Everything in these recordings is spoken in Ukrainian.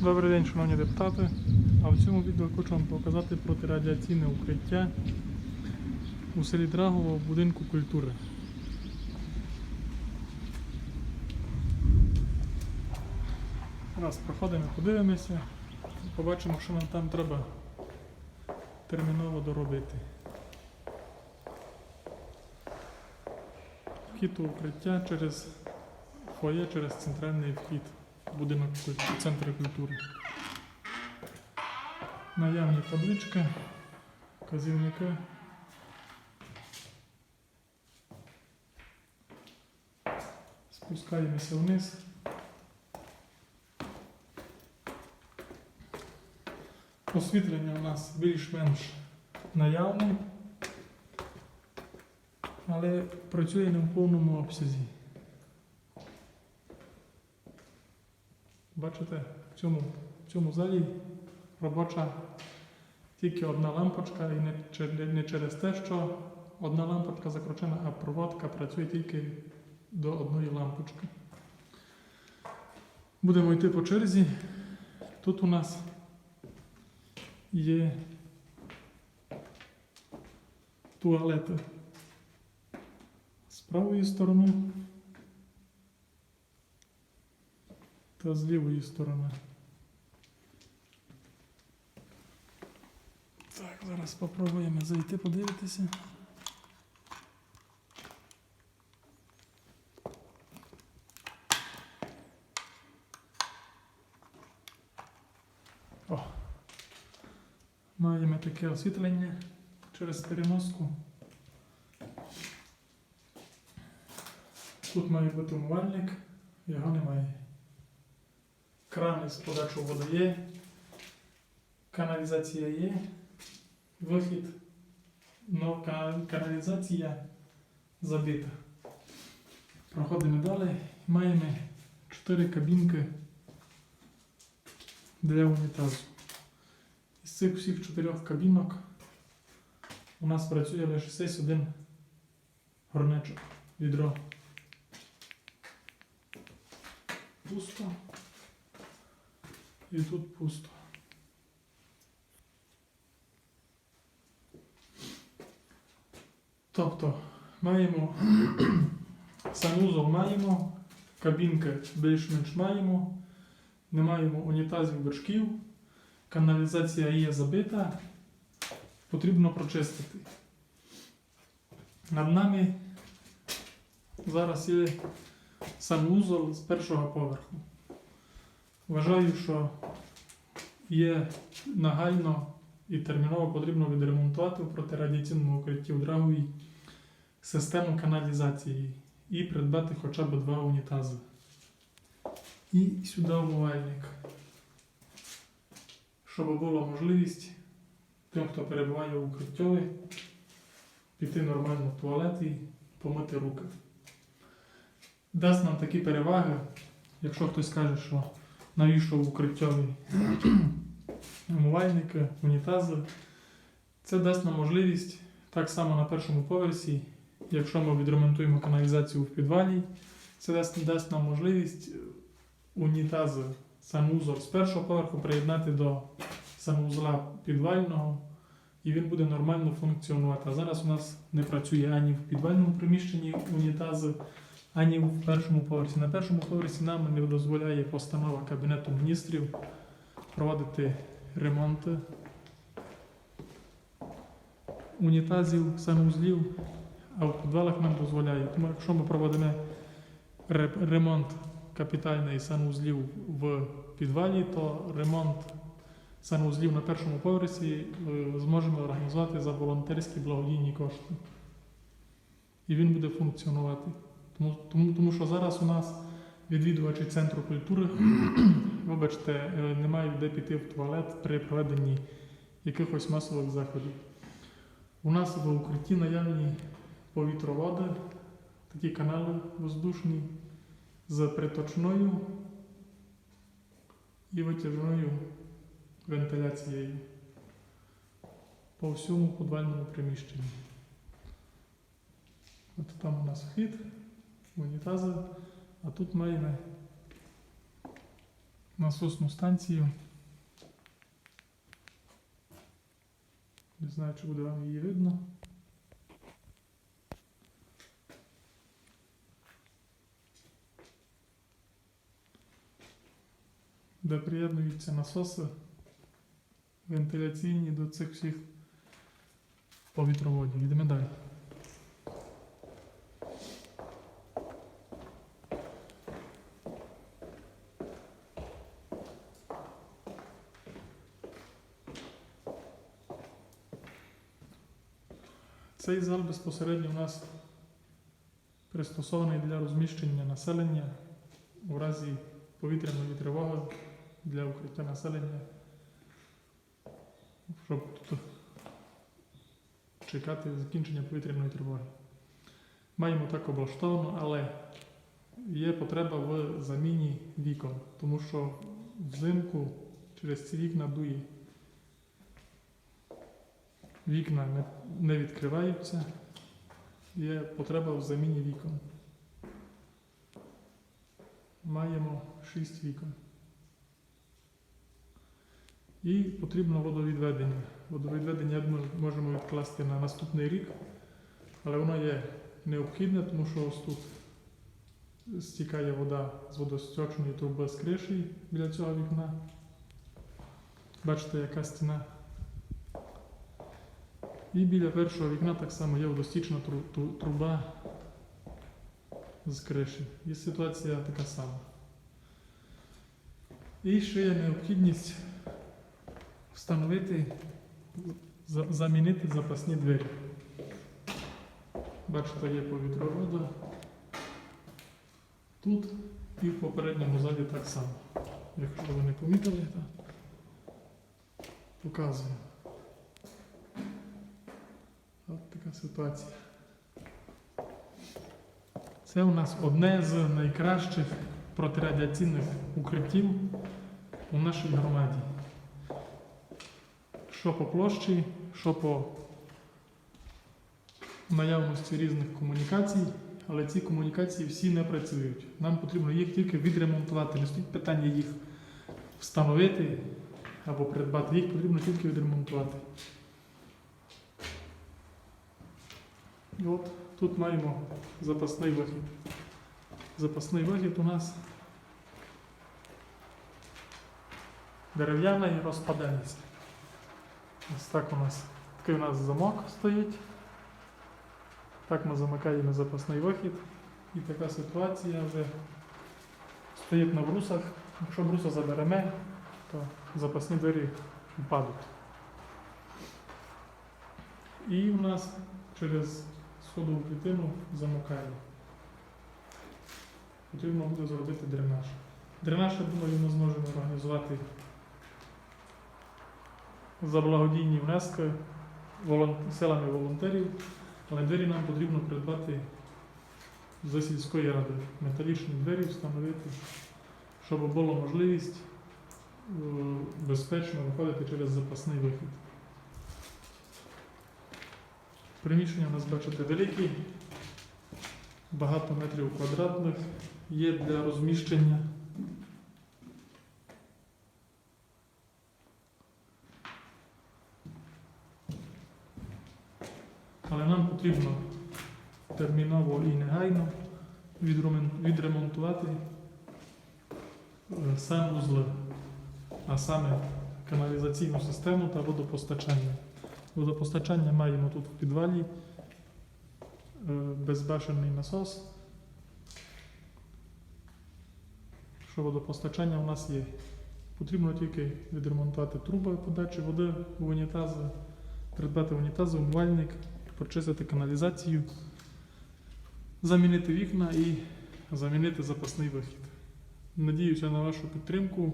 Добрий день, шановні депутати. А в цьому відео хочу вам показати протирадіаційне укриття у селі Драгово в будинку культури. Раз проходимо, подивимося, побачимо, що нам там треба терміново доробити. Вхід у укриття через фоє, через центральний вхід будинок центру культури. Наявні таблички, вказівники. Спускаємося вниз. Освітлення у нас більш-менш наявне, але працює не в повному обсязі. Бачите, в цьому, в цьому залі робоча тільки одна лампочка, і не, не через те, що одна лампочка закручена, а проводка працює тільки до одної лампочки. Будемо йти по черзі. Тут у нас є туалети з правої сторони та з лівої сторони. Так, зараз спробуємо зайти подивитися. О. Маємо таке освітлення через переноску. Тут має бути умивальник, його немає. Крани з подачу води є, каналізація є, вихід, но каналізація забита. Проходимо далі. Маємо 4 кабінки для унітазу. Із цих всіх чотирьох кабінок у нас працює лише сесь один горнечок, відро. Пусто. І тут пусто. Тобто маємо санузол маємо, кабінки більш-менш маємо, не маємо унітазів вершків, каналізація є забита, потрібно прочистити. Над нами зараз є санвузол з першого поверху. Вважаю, що є нагально і терміново потрібно відремонтувати в протирадіаційному укритті в Драговій систему каналізації і придбати хоча б два унітази. І сюди умивальник. Щоб була можливість тим, хто перебуває в укриттєві, піти нормально в туалет і помити руки. Дасть нам такі переваги, якщо хтось каже, що навіщо в укриттєві умивальники, унітази. Це дасть нам можливість так само на першому поверсі, якщо ми відремонтуємо каналізацію в підвалі, це дасть, дасть нам можливість унітази санвузол з першого поверху приєднати до санвузла підвального, і він буде нормально функціонувати. А зараз у нас не працює ані в підвальному приміщенні унітази, ані в першому поверсі. На першому поверсі нам не дозволяє постанова Кабінету міністрів проводити ремонти унітазів, санузлів, а в підвалах нам дозволяє. Тому якщо ми проводимо ремонт капітальний санузлів в підвалі, то ремонт санузлів на першому поверсі е, зможемо організувати за волонтерські благодійні кошти. І він буде функціонувати. Тому, тому, тому що зараз у нас відвідувачі центру культури, вибачте, е, не мають де піти в туалет при проведенні якихось масових заходів. У нас в укритті наявні повітроводи, такі канали воздушні з приточною і витяжною вентиляцією по всьому подвальному приміщенні. От там у нас вхід, унітази, а тут маємо насосну станцію. Не знаю, чи буде вам її видно. Де приєднуються насоси вентиляційні до цих всіх повітроводів. Йдемо далі. Цей зал безпосередньо у нас пристосований для розміщення населення у разі повітряної тривоги для укриття населення, щоб чекати закінчення повітряної тривоги. Маємо так облаштовано, але є потреба в заміні вікон, тому що взимку через ці вікна дує. Вікна не, не відкриваються, є потреба в заміні вікон. Маємо 6 вікон. І потрібно водовідведення. Водовідведення можемо відкласти на наступний рік, але воно є необхідне, тому що ось тут стікає вода з водосточної труби з криші біля цього вікна. Бачите, яка стіна. І біля першого вікна так само є водостічна тру- тру- труба з криші. І ситуація така сама. І ще є необхідність встановити, замінити запасні двері. Бачите, є повітровода. Тут і в попередньому залі так само. Якщо ви не помітили, то показую. Така ситуація. Це у нас одне з найкращих протирадіаційних укриттів у нашій громаді. Що по площі, що по наявності різних комунікацій, але ці комунікації всі не працюють. Нам потрібно їх тільки відремонтувати. Не стоїть питання їх встановити або придбати. Їх потрібно тільки відремонтувати. І от тут маємо запасний вихід. Запасний вихід у нас дерев'яний розпадається. Ось так у нас такий у нас замок стоїть. Так ми замикаємо запасний вихід. І така ситуація вже стоїть на брусах. Якщо бруса заберемо, то запасні двері впадуть. І у нас через сходову клітину замокає. Потрібно буде зробити дренаж. Дренаж, я думаю, ми зможемо організувати за благодійні внески силами волонтерів, але двері нам потрібно придбати за сільської ради. Металічні двері встановити, щоб була можливість е, безпечно виходити через запасний вихід. Приміщення у нас, бачите, великі, багато метрів квадратних, є для розміщення. Але нам потрібно терміново і негайно відремонтувати е, санвузли, а саме каналізаційну систему та водопостачання. Водопостачання маємо тут в підвалі, е, безбашенний насос. Що водопостачання у нас є. Потрібно тільки відремонтувати труби подачі води в унітази, придбати унітази, умивальник, почистити каналізацію, замінити вікна і замінити запасний вихід. Надіюся на вашу підтримку.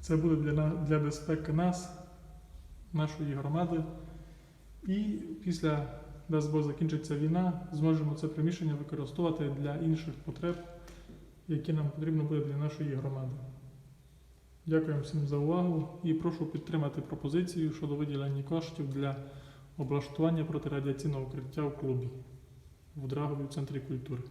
Це буде для, для безпеки нас, нашої громади. І після, дасть Бог, закінчиться війна, зможемо це приміщення використовувати для інших потреб, які нам потрібно буде для нашої громади. Дякую всім за увагу і прошу підтримати пропозицію щодо виділення коштів для облаштування протирадіаційного укриття в клубі в Драгові в центрі культури.